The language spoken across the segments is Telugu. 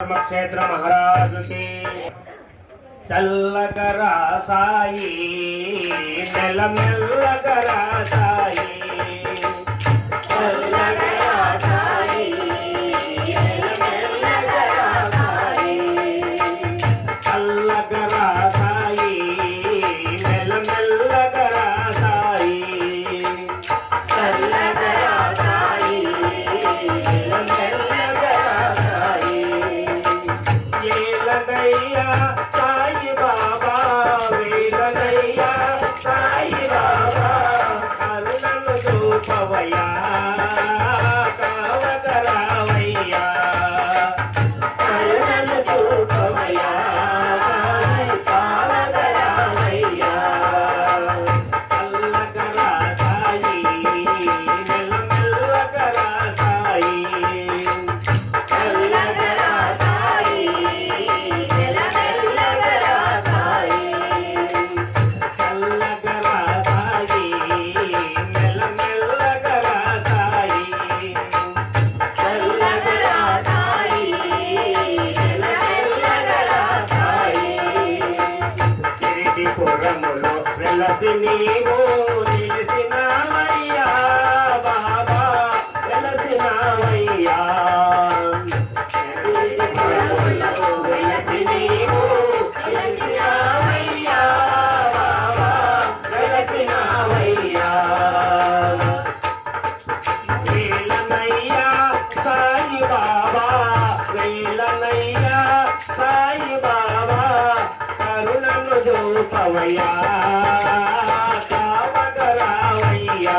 క్షేత్ర మహారాజు చల్లకరా సాయి నెల మెల్లకరా సాయి పవయ్యా వెలసి నీవు నిలిసినామయ్యా బాబా వెలసినామయ్యా వెలసి నీవు నిలిసినామయ్యా బాబా వెలసినామయ్యా వేలనయ్యా సాయి బాబా వేలనయ్యా సాయి బాబా. చూపవయ్యా కామగరావయ్యా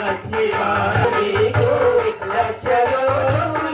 లక్ష్మీ లక్ష్మీ